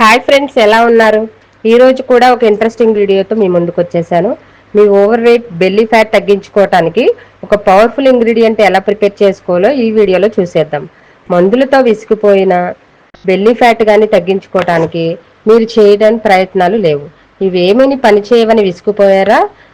Hi friends ఎలా ఉన్నారు? ఈరోజు కూడా ఒక ఇంట్రెస్టింగ్ వీడియోతో మీ ముందుకు వచ్చేసాను. మీ ఓవర్ వెయిట్ బెల్లీ ఫ్యాట్ తగ్గించుకోవటానికి ఒక పవర్ఫుల్ ఇంగ్రీడియంట్ ఎలా ప్రిపేర్ చేసుకోవాలో ఈ వీడియోలో చూసేద్దాం. మందులతో విసిగిపోయిన బెల్లీ ఫ్యాట్ కానీ తగ్గించుకోవటానికి మీరు చేయడానికి ప్రయత్నాలు లేవు. ఇవేమీ పని చేయవని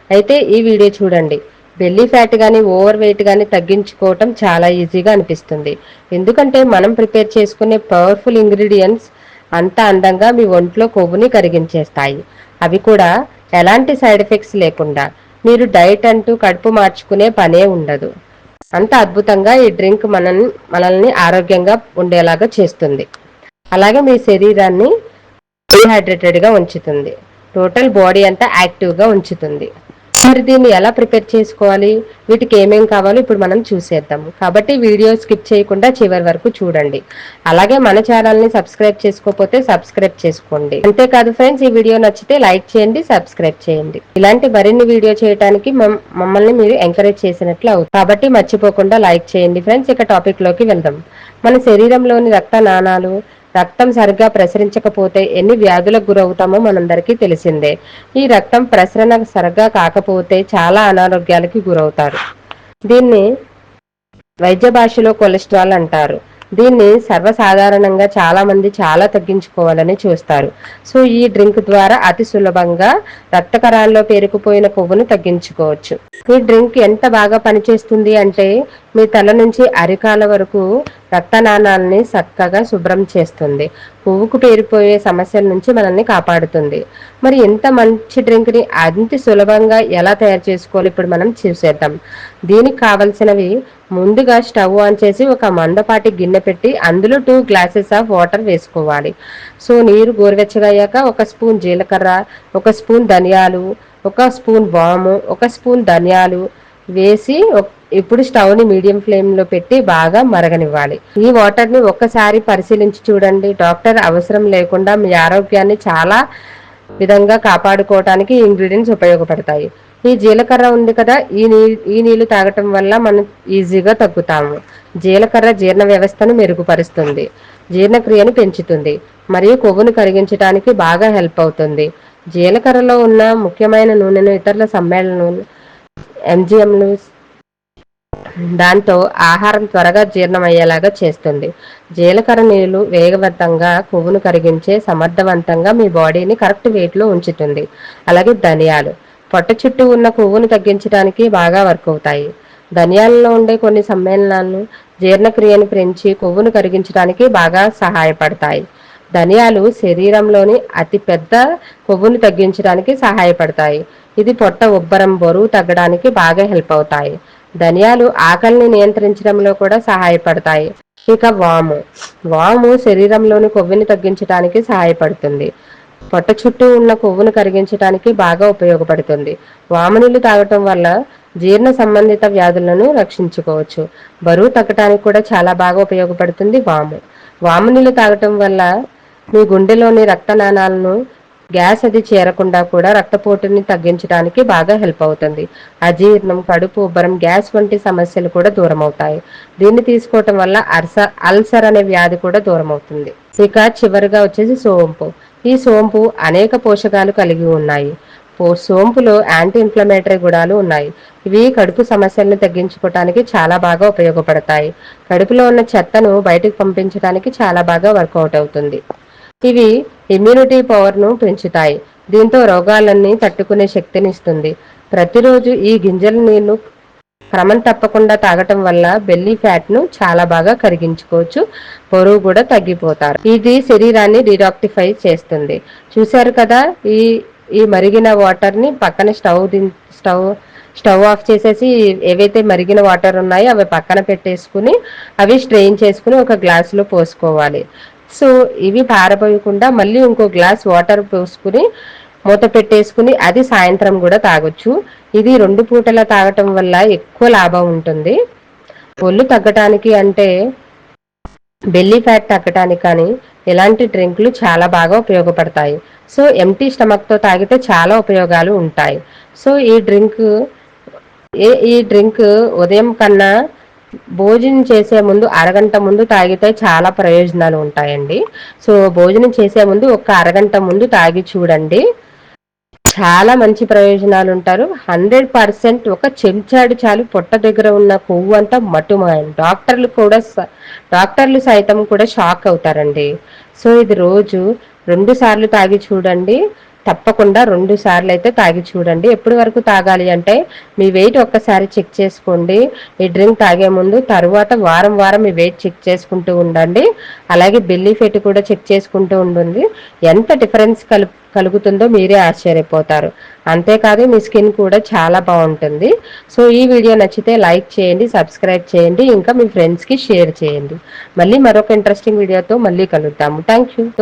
అయితే ఈ వీడియో చూడండి. బెల్లీ ఫ్యాట్ కానీ ఓవర్ వెయిట్ కానీ తగ్గించుకోవటం చాలా ఈజీగా అనిపిస్తుంది. ఎందుకంటే మనం ప్రిపేర్ చేసుకునే పవర్ఫుల్ ఇంగ్రీడియంట్స్ అంత అందంగా మీ ఒంట్లో కొవ్వుని కరిగించేస్తాయి. అవి కూడా ఎలాంటి సైడ్ ఎఫెక్ట్స్ లేకుండా. మీరు డైట్ అంటూ కడుపు మార్చుకునే పనే ఉండదు. అంత అద్భుతంగా ఈ డ్రింక్ మనల్ని మనల్ని ఆరోగ్యంగా ఉండేలాగా చేస్తుంది. అలాగే మీ శరీరాన్ని డిహైడ్రేటెడ్గా ఉంచుతుంది. టోటల్ బాడీ అంతా యాక్టివ్గా ఉంచుతుంది. మరి దీన్ని ఎలా ప్రిపేర్ చేసుకోవాలి? వీటికి ఏమేం కావాలో? ఇప్పుడు మనం చూసేద్దాం కాబట్టి వీడియో స్కిప్ చేయకుండా చివరి వరకు చూడండి. అలాగే మన ఛానల్ని సబ్స్క్రైబ్ చేసుకోకపోతే సబ్స్క్రైబ్ చేసుకోండి. అంతేకాదు ఫ్రెండ్స్ ఈ వీడియో నచ్చితే లైక్ చేయండి సబ్స్క్రైబ్ చేయండి. ఇలాంటి మరిన్ని వీడియో చేయడానికి మమ్మల్ని మీరు ఎంకరేజ్ చేసినట్లు అవుతుంది. కాబట్టి మర్చిపోకుండా లైక్ చేయండి. ఫ్రెండ్స్ ఇక టాపిక్లోకి వెళ్దాం. మన శరీరంలోని రక్త నాణాలు రక్తం సరిగ్గా ప్రసరించకపోతే ఎన్ని వ్యాధులకు గురవుతామో మనందరికీ తెలిసిందే. ఈ రక్తం ప్రసరణ సరిగ్గా కాకపోతే చాలా అనారోగ్యాలకి గురవుతారు. దీన్ని వైద్య భాషలో కొలెస్ట్రాల్ అంటారు. దీన్ని సర్వసాధారణంగా చాలా మంది చాలా తగ్గించుకోవాలని చూస్తారు. సో ఈ డ్రింక్ ద్వారా అతి సులభంగా రక్తకరాల్లో పేరుకుపోయిన కొవ్వును తగ్గించుకోవచ్చు. ఈ డ్రింక్ ఎంత బాగా పనిచేస్తుంది అంటే మీ తల నుంచి అరికాల వరకు రక్తనాళాలని చక్కగా శుభ్రం చేస్తుంది. పువ్వుకు పేరిపోయే సమస్యల నుంచి మనల్ని కాపాడుతుంది. మరి ఎంత మంచి డ్రింక్ని అంత సులభంగా ఎలా తయారు చేసుకోవాలి ఇప్పుడు మనం చూసేద్దాం. దీనికి కావలసినవి ముందుగా స్టవ్ ఆన్ చేసి ఒక మందపాటి గిన్నె పెట్టి అందులో టూ గ్లాసెస్ ఆఫ్ వాటర్ వేసుకోవాలి. సో నీరు గోరువెచ్చగా అయ్యాక ఒక స్పూన్ జీలకర్ర ఒక స్పూన్ ధనియాలు ఒక స్పూన్ వాము ఒక స్పూన్ ధనియాలు వేసి ఇప్పుడు స్టవ్ని మీడియం ఫ్లేమ్లో పెట్టి బాగా మరగనివ్వాలి. ఈ వాటర్ని ఒక్కసారి పరిశీలించి చూడండి. డాక్టర్ అవసరం లేకుండా మీ ఆరోగ్యాన్ని చాలా విధంగా కాపాడుకోవటానికి ఇంగ్రీడియంట్స్ ఉపయోగపడతాయి. ఈ జీలకర్ర ఉంది కదా ఈ నీ ఈ నీళ్ళు తాగటం వల్ల మనం ఈజీగా తగ్గుతాము. జీలకర్ర జీర్ణ వ్యవస్థను మెరుగుపరుస్తుంది. జీర్ణక్రియను పెంచుతుంది. మరియు కొవ్వును కరిగించడానికి బాగా హెల్ప్ అవుతుంది. జీలకర్రలో ఉన్న ముఖ్యమైన నూనెను ఇతరుల సమ్మేళనం ఎంజిఎంలు దాంతో ఆహారం త్వరగా జీర్ణమయ్యేలాగా చేస్తుంది. జీలకర్ర నీళ్ళు వేగవంతంగా కొవ్వును కరిగించే సమర్థవంతంగా మీ బాడీని కరెక్ట్ వెయిట్లో ఉంచుతుంది. అలాగే ధనియాలు. పొట్ట చుట్టూ ఉన్న కొవ్వును తగ్గించడానికి బాగా వర్క్ అవుతాయి. ధనియాలలో ఉండే కొన్ని సమ్మేళనాలను జీర్ణక్రియను పెంచి కొవ్వును కరిగించడానికి బాగా సహాయపడతాయి. ధనియాలు శరీరంలోని అతి పెద్ద కొవ్వును తగ్గించడానికి సహాయపడతాయి. ఇది పొట్ట ఉబ్బరం బరువు తగ్గడానికి బాగా హెల్ప్ అవుతాయి. ధనియాలు ఆకలిని నియంత్రించడంలో కూడా సహాయపడతాయి. ఇక వాము. వాము శరీరంలోని కొవ్వుని తగ్గించడానికి సహాయపడుతుంది. పొట్ట చుట్టూ ఉన్న కొవ్వును కరిగించడానికి బాగా ఉపయోగపడుతుంది. వామునీళ్ళు తాగటం వల్ల జీర్ణ సంబంధిత వ్యాధులను రక్షించుకోవచ్చు. బరువు తగ్గడానికి కూడా చాలా బాగా ఉపయోగపడుతుంది వాము. వామునీళ్ళు తాగటం వల్ల మీ గుండెలోని రక్తనాళాలను గ్యాస్ అది చేరకుండా కూడా రక్తపోటుని తగ్గించడానికి బాగా హెల్ప్ అవుతుంది. అజీర్ణం కడుపు ఉబ్బరం గ్యాస్ వంటి సమస్యలు కూడా దూరం అవుతాయి దీన్ని తీసుకోవటం వల్ల అర్స అల్సర్ అనే వ్యాధి కూడా దూరం అవుతుంది ఇక చివరిగా వచ్చేసి సోంపు. ఈ సోంపు అనేక పోషకాలు కలిగి ఉన్నాయి. సోంపులో యాంటీ ఇన్ఫ్లమేటరీ గుణాలు ఉన్నాయి. ఇవి కడుపు సమస్యలను తగ్గించుకోవటానికి చాలా బాగా ఉపయోగపడతాయి. కడుపులో ఉన్న చెత్తను బయటకు పంపించడానికి చాలా బాగా వర్కౌట్ అవుతుంది. ఇవి ఇమ్యూనిటీ పవర్ను పెంచుతాయి. దీంతో రోగాలన్నీ తట్టుకునే శక్తిని ఇస్తుంది. ప్రతిరోజు ఈ గింజల నీళ్ళు క్రమం తప్పకుండా తాగటం వల్ల బెల్లీ ఫ్యాట్ను చాలా బాగా కరిగించుకోవచ్చు. పొరుగు కూడా తగ్గిపోతారు. ఇది శరీరాన్ని డిడాక్టిఫై చేస్తుంది. చూశారు కదా ఈ ఈ మరిగిన వాటర్ని పక్కన స్టవ్ స్టవ్ స్టవ్ ఆఫ్ చేసేసి ఏవైతే మరిగిన వాటర్ ఉన్నాయో అవి పక్కన పెట్టేసుకుని అవి స్ట్రెయిన్ చేసుకుని ఒక గ్లాసులో పోసుకోవాలి. సో ఇవి పారబోయకుండా మళ్ళీ ఇంకో గ్లాస్ వాటర్ పోసుకుని మూత పెట్టేసుకుని అది సాయంత్రం కూడా తాగొచ్చు. ఇది రెండు పూటల తాగటం వల్ల ఎక్కువ లాభం ఉంటుంది. ఒళ్ళు తగ్గటానికి అంటే బెల్లీ ఫ్యాట్ తగ్గటానికి కానీ ఇలాంటి డ్రింక్లు చాలా బాగా ఉపయోగపడతాయి. సో ఎంటీ స్టమక్తో తాగితే చాలా ఉపయోగాలు ఉంటాయి. సో ఈ డ్రింక్ ఈ డ్రింక్ ఉదయం కన్నా భోజనం చేసే ముందు అరగంట ముందు తాగితే చాలా ప్రయోజనాలు ఉంటాయండి. సో భోజనం చేసే ముందు ఒక అరగంట ముందు తాగి చూడండి. చాలా మంచి ప్రయోజనాలు ఉంటారు. హండ్రెడ్ పర్సెంట్ ఒక చెంచాడు చాలు పొట్ట దగ్గర ఉన్న కొవ్వు అంతా మటుమాయం. డాక్టర్లు కూడా డాక్టర్లు సైతం కూడా షాక్ అవుతారండి. సో ఇది రోజు రెండు సార్లు తాగి చూడండి. తప్పకుండా రెండు సార్లు అయితే తాగి చూడండి. ఎప్పటి వరకు తాగాలి అంటే మీ వెయిట్ ఒక్కసారి చెక్ చేసుకోండి. ఈ డ్రింక్ తాగే ముందు తర్వాత వారం వారం మీ వెయిట్ చెక్ చేసుకుంటూ ఉండండి. అలాగే బెల్లీ ఫెట్ కూడా చెక్ చేసుకుంటూ ఉంటుంది ఎంత డిఫరెన్స్ కలు కలుగుతుందో మీరే ఆశ్చర్యపోతారు. అంతేకాదు మీ స్కిన్ కూడా చాలా బాగుంటుంది. సో ఈ వీడియో నచ్చితే లైక్ చేయండి సబ్స్క్రైబ్ చేయండి ఇంకా మీ ఫ్రెండ్స్కి షేర్ చేయండి. మళ్ళీ మరొక ఇంట్రెస్టింగ్ వీడియోతో మళ్ళీ కలుద్దాము. Thank you